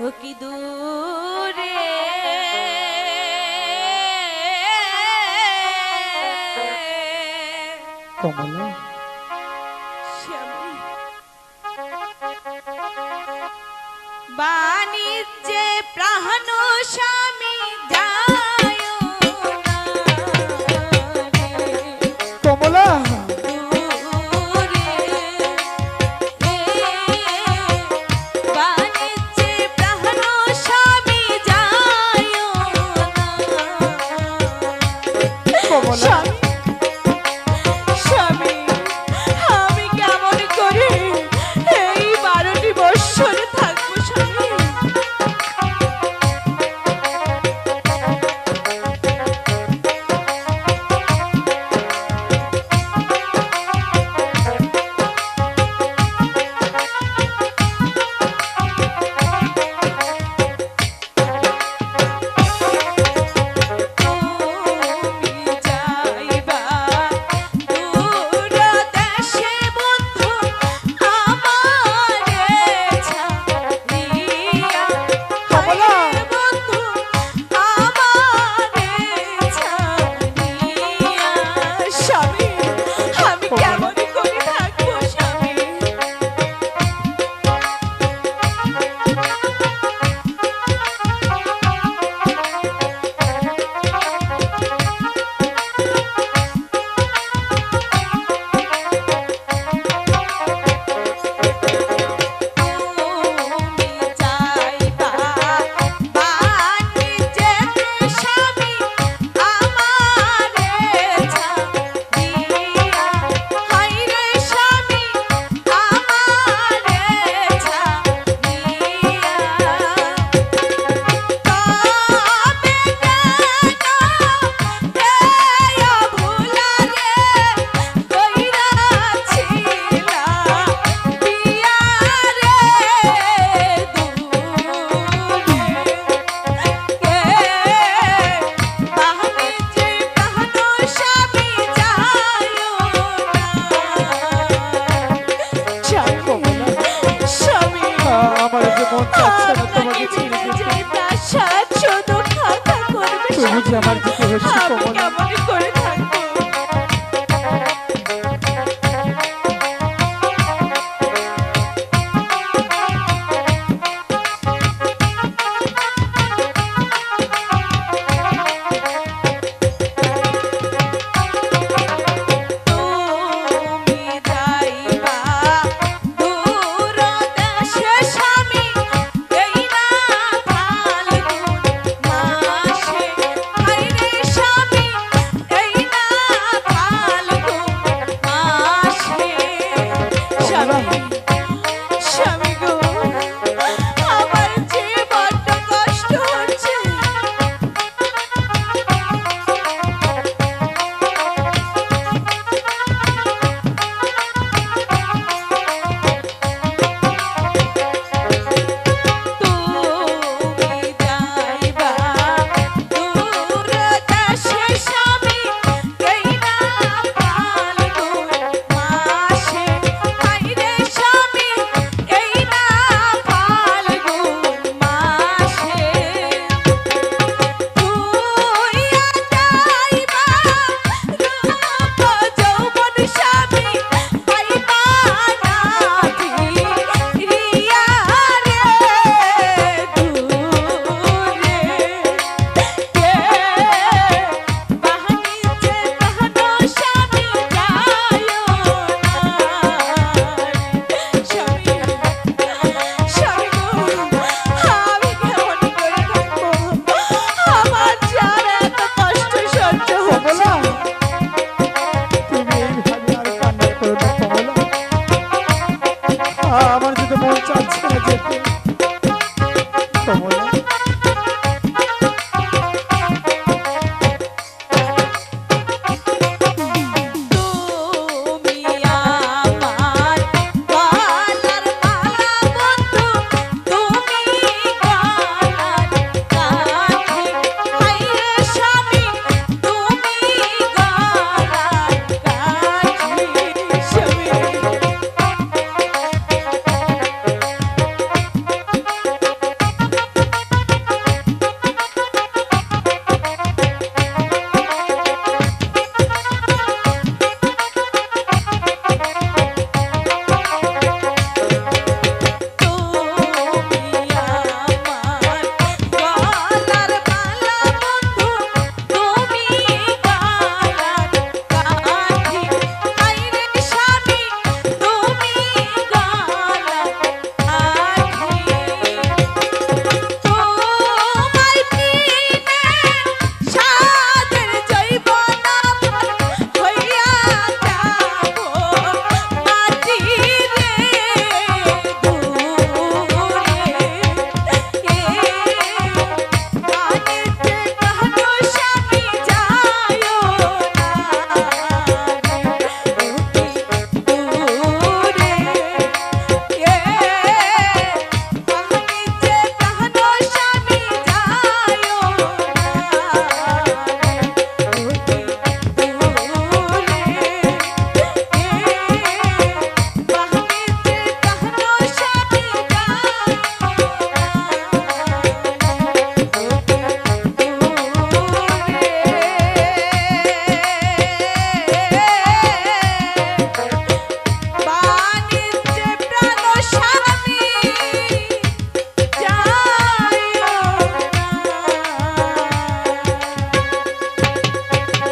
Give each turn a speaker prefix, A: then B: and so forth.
A: কি দূরে? বাণিজ্যে প্রাণ স্বামী
B: কমলা। মন চাচ্ছে না তোমাকে ছেড়ে দিতে। তুমি আমার দিকে হেসে কমল